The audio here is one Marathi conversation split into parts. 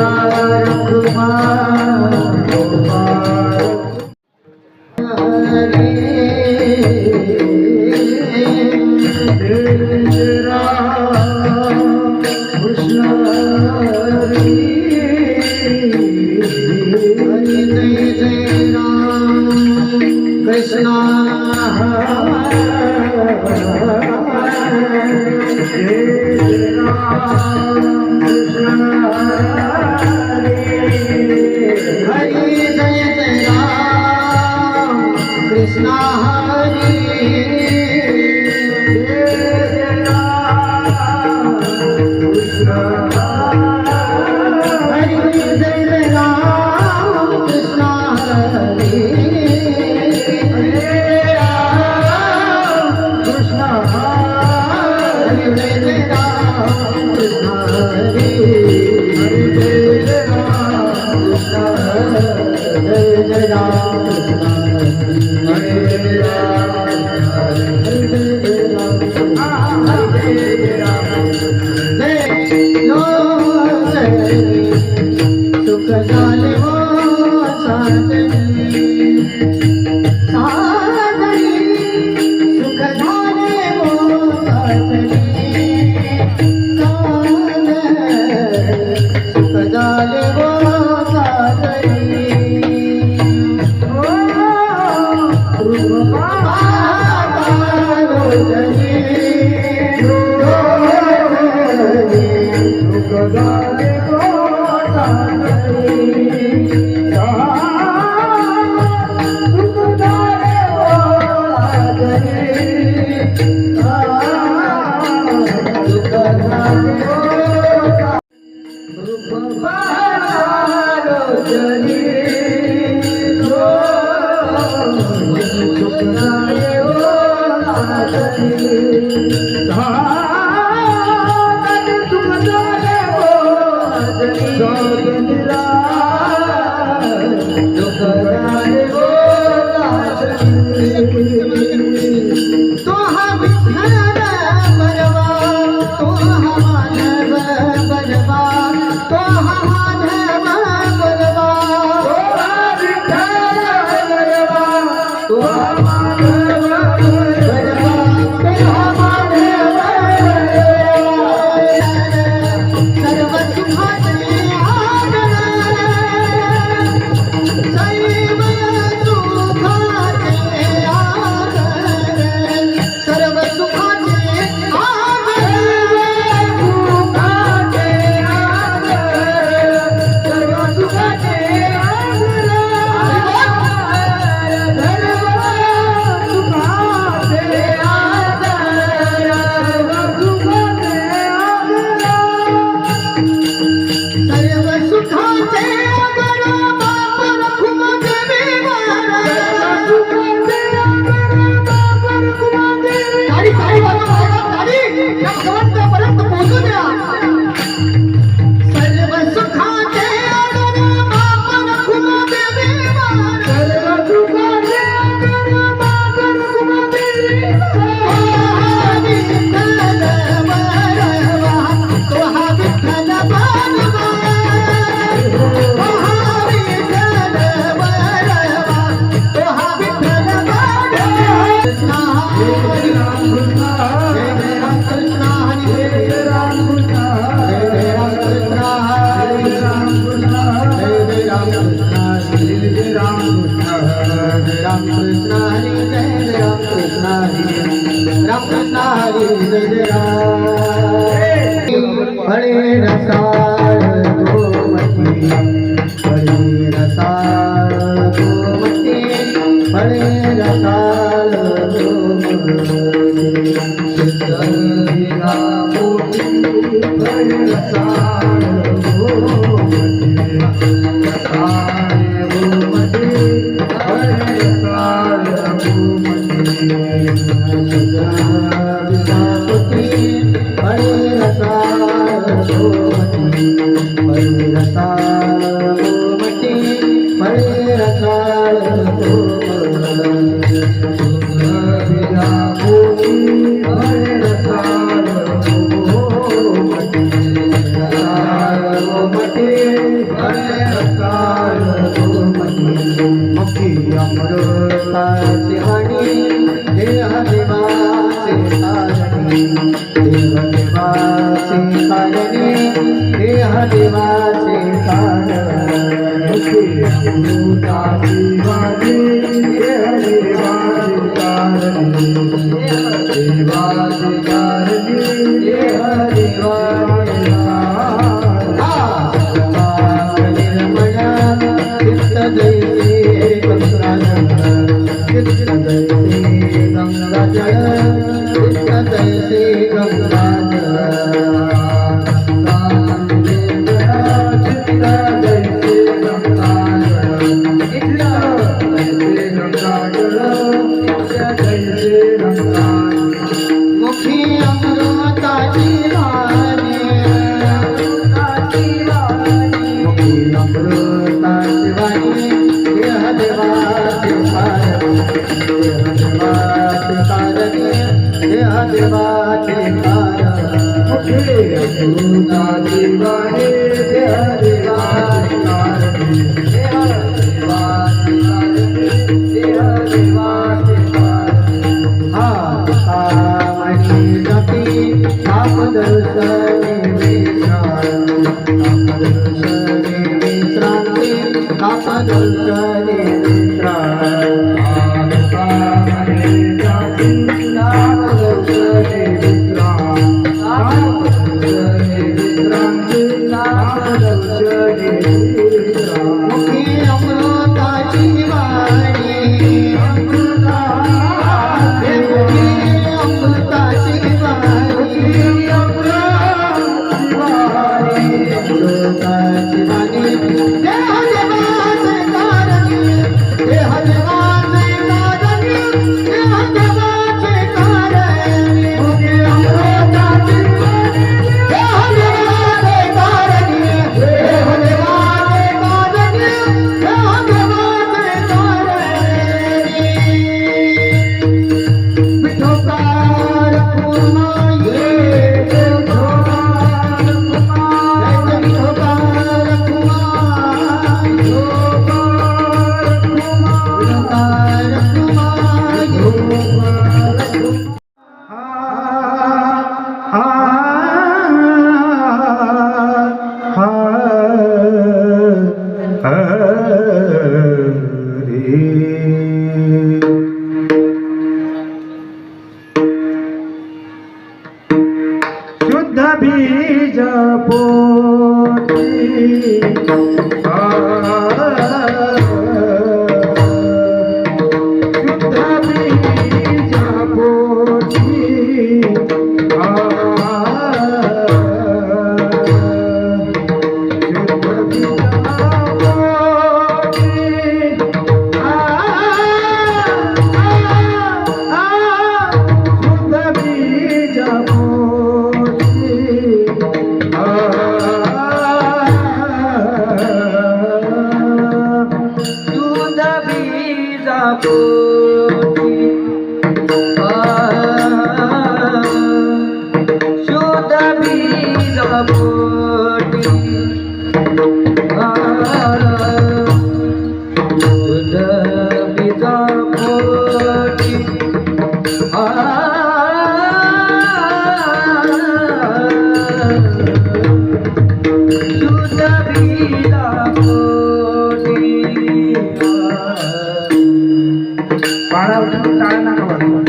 Kumar Kumar Hare Hare Thank. बाळा उठून टाळा नका वाटतो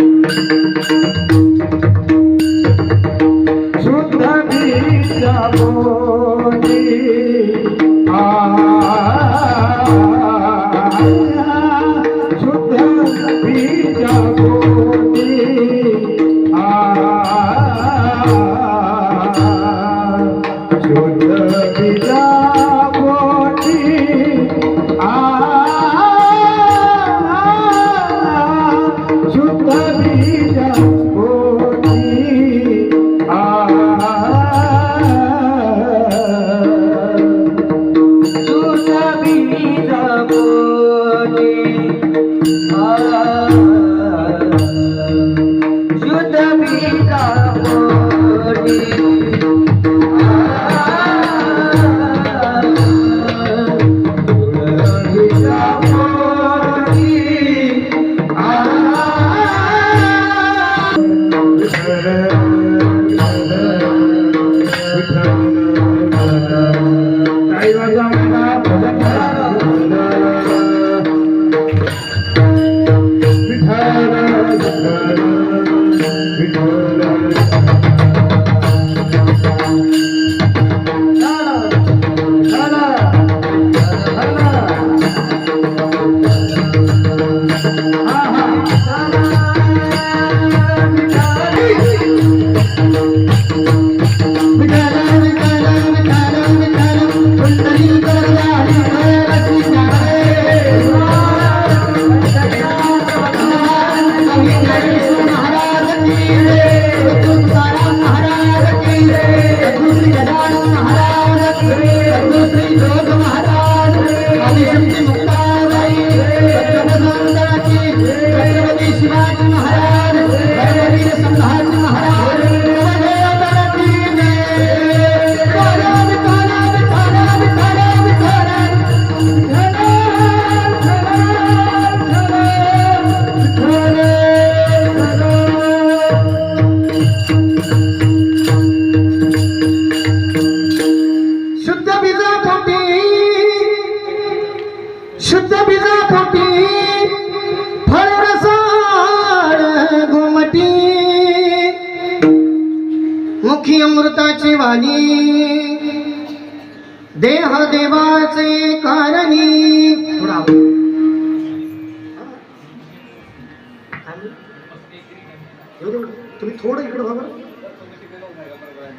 तुम्ही थोडं इकडं बघा.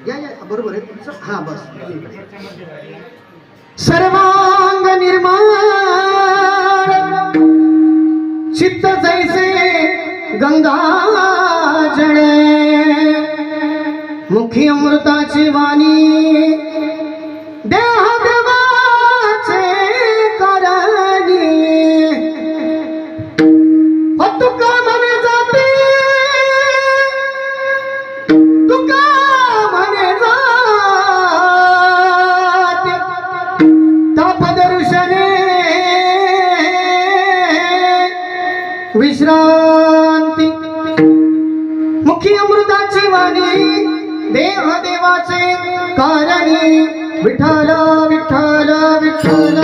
या या बरोबर आहे. तुमचं हा बस. सर्वांग निर्माण. चित्त जैसे गंगा जळे मुखी अमृताची वाणी. കാരണി വിഠാല വിഠാല വിഠാല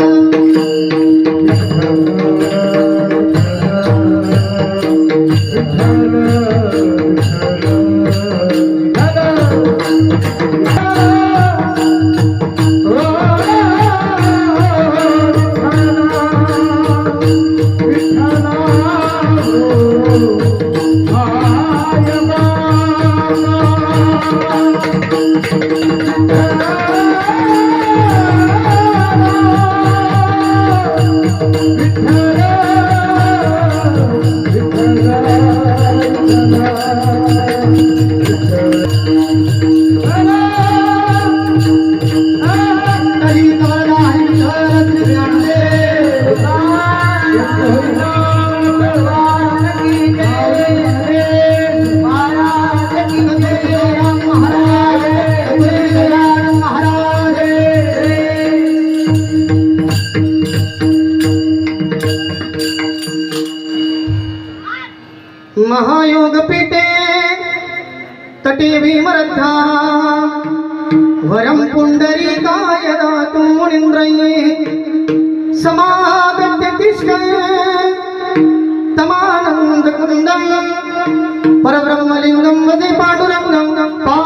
పరబ్రహ్మలింగం వదే పాటు రంగం పా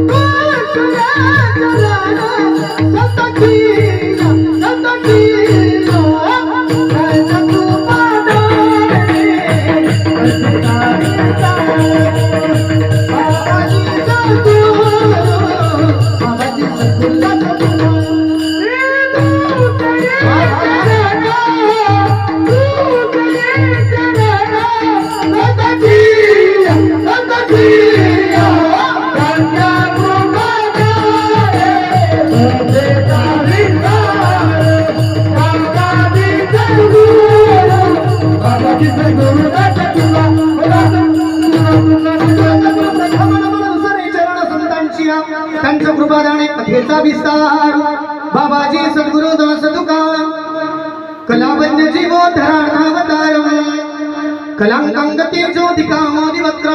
Oh. बाबाजी सद्गुरु दास तुकाराम कलावन्य जीवोद्धरणावतारम कलांकांगती ज्योतिका मोदिवक्त्रम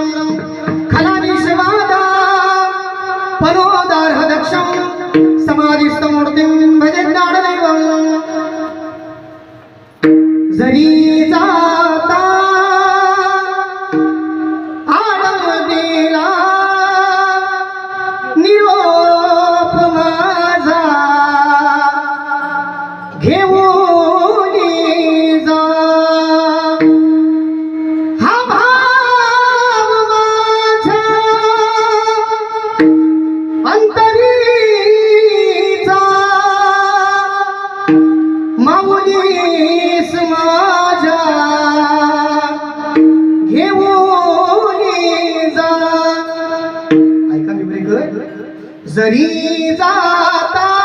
जरी जाता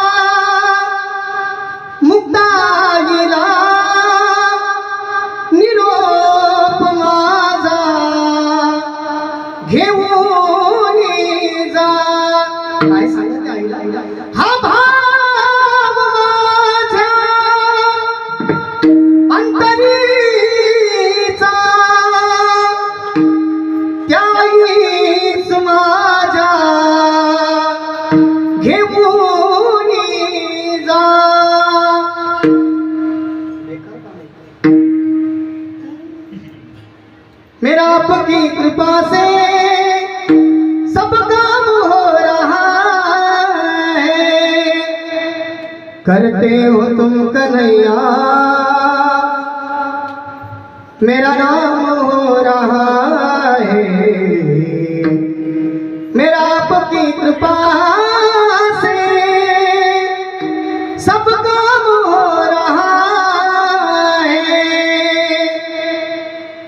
करते हो तुम कन्हैया। मेरा नाम हो रहा है। मेरा आपकी कृपा से सब काम हो रहा है।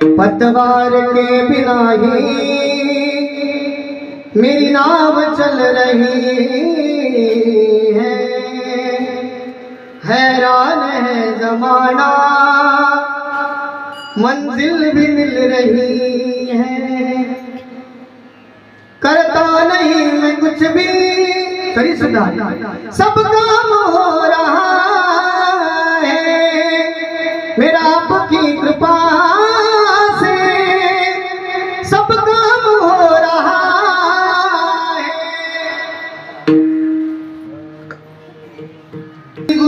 पतवार के बिना ही मेरी नाव चल रही। है हैरान है जमाना। मंजिल भी मिल रही है। करता नहीं मैं कुछ भी। तरी सुद्धा सब काम हो रहा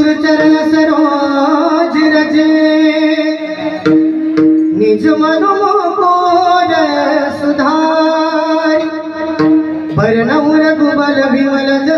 સુર ચરણ સરોજ રજે. નિજ મન મોર સુધાર. ભરનવ રઘુબલ વિમલ જ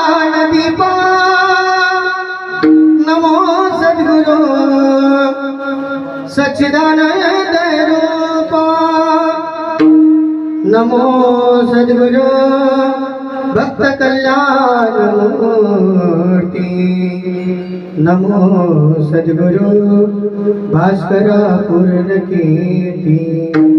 ज्ञानदीपा नमो सद्गुरु। सच्चिदानंद रूपा। नमो सद्गुरु। भक्त कल्याण नमो सद्गुरु। भास्कर कीर्ति।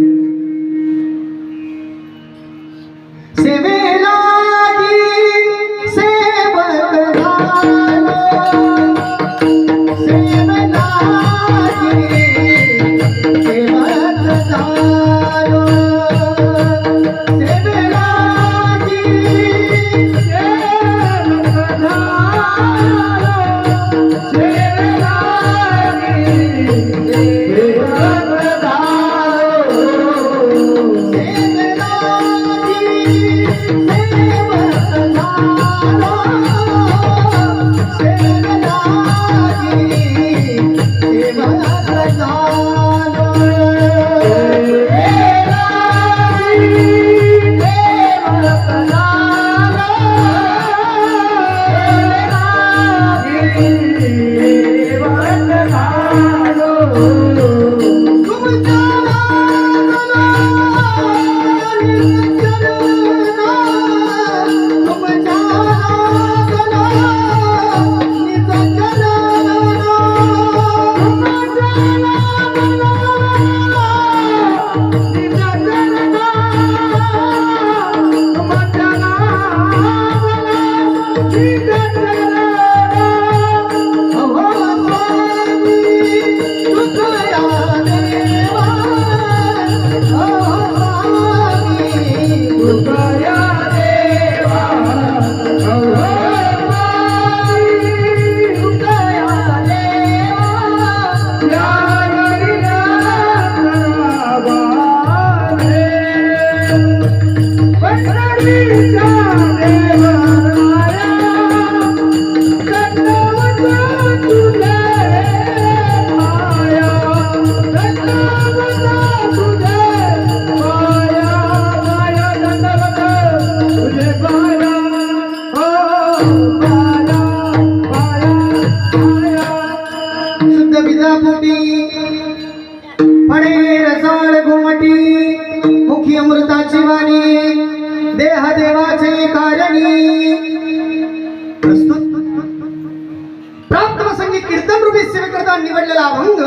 प्राप्त संगीत कीर्तन रूपी सेवेकरता निवडलेला अभंग.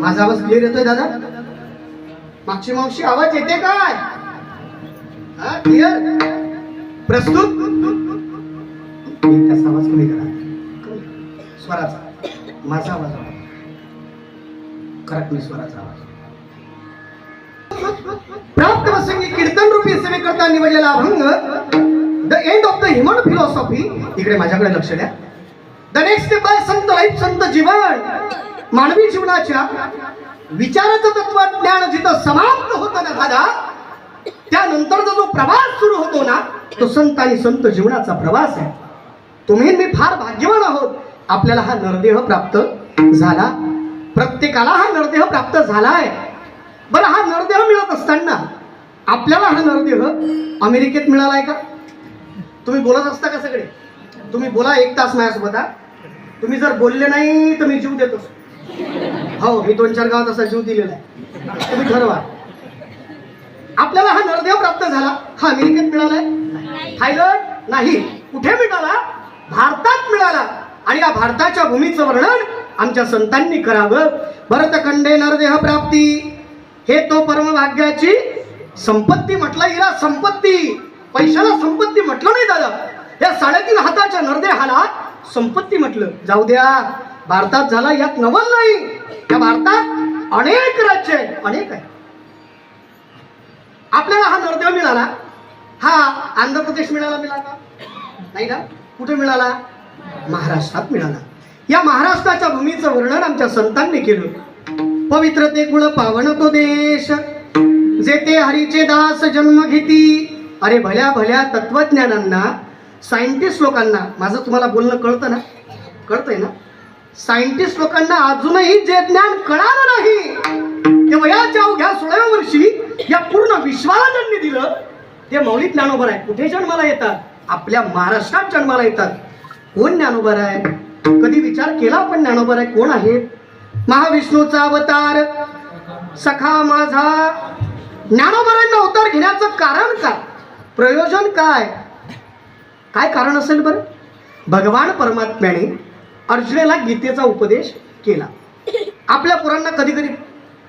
माझा आवाज क्लिअर येतोय दादा? मागची मावशी आवाज येते काय? क्लिअर प्रस्तुत. आवाज कमी करा. स्वराचा. माझा आवाज खरंच मी स्वराचा आवाज. प्राप्त प्रसंगी कीर्तन रूपी सेवेकरता निवडलेला अभंग. The end of the human philosophy इकडे माझ्याकडे लक्ष द्या. द नेक्स्ट स्टेप आहे संत लाईफ संत जीवन. मानवी जीवनाच्या विचाराचं तत्व ज्ञान जिथं समाप्त होतं ना दादा त्यानंतरचा जो प्रवास सुरू होतो ना तो संत आणि संत जीवनाचा प्रवास आहे. तुम्ही मी फार भाग्यवान आहोत. आपल्याला हा नरदेह प्राप्त झाला. प्रत्येकाला हा नरदेह प्राप्त झाला आहे बरं हा नरदेह मिळत असताना आपल्याला हा नरदेह अमेरिकेत मिळाला आहे का? तुम्ही बोलत असता का सगळे? तुम्ही बोला एक तास माझ्यासोबत हा. तुम्ही जर बोलले नाही तर मी जीव देतो हो मी दोन चार गावात असा जीव दिलेला आहे. तुम्ही ठरवा आपल्याला हा नरदेव प्राप्त झाला. हा अमेरिकेत मिळालाय? थायलंड नाही. कुठे मिळाला? भारतात मिळाला. आणि या भारताच्या भूमीचं वर्णन आमच्या संतांनी करावं. भरतखंडे नरदेह प्राप्ती. हे तो परमभाग्याची संपत्ती म्हटलं हिला संपत्ती. पैशाला संपत्ती म्हटलं नाही दादा. या साडेतीन हाताच्या नरदेहाला संपत्ती म्हटलं. जाऊ द्या. भारतात झाला यात नवल नाही. या भारतात अनेक राज्य आहे अनेक आहे आपल्याला हा नरदेव मिळाला? हा आंध्र प्रदेश मिळाला मिळाला? नाही ना? कुठे मिळाला? महाराष्ट्रात मिळाला. या महाराष्ट्राच्या भूमीचं वर्णन आमच्या संतांनी केलं. पवित्र ते कुळ पावन तो देश. जेथे हरीचे दास जन्म घेती अरे भल्या भल्या तत्वज्ञानांना सायंटिस्ट लोकांना माझं तुम्हाला बोलणं कळतं ना? कळतंय ना? सायंटिस्ट लोकांना अजूनही जे ज्ञान कळालं नाही ते वयाच्या अवघ्या सोळाव्या वर्षी या पूर्ण विश्वाला ज्यांनी दिलं. ते मौलिक ज्ञानोबर आहे कुठे जन्माला येतात? आपल्या महाराष्ट्रात जन्माला येतात. कोण ज्ञानोबर आहे कधी विचार केला पण ज्ञानोबर आहे कोण आहेत महाविष्णूचा अवतार सखा माझा. ज्ञानोबरांना अवतार घेण्याचं कारण का प्रयोजन काय? काय कारण असेल बरं? भगवान परमात्म्याने अर्जुनेला गीतेचा उपदेश केला. आपल्या पोरांना कधी कधी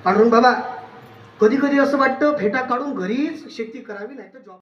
पांडुरंग बाबा कधी कधी असं वाटतं फेटा काढून घरीच शेती करावी नाही तर जॉब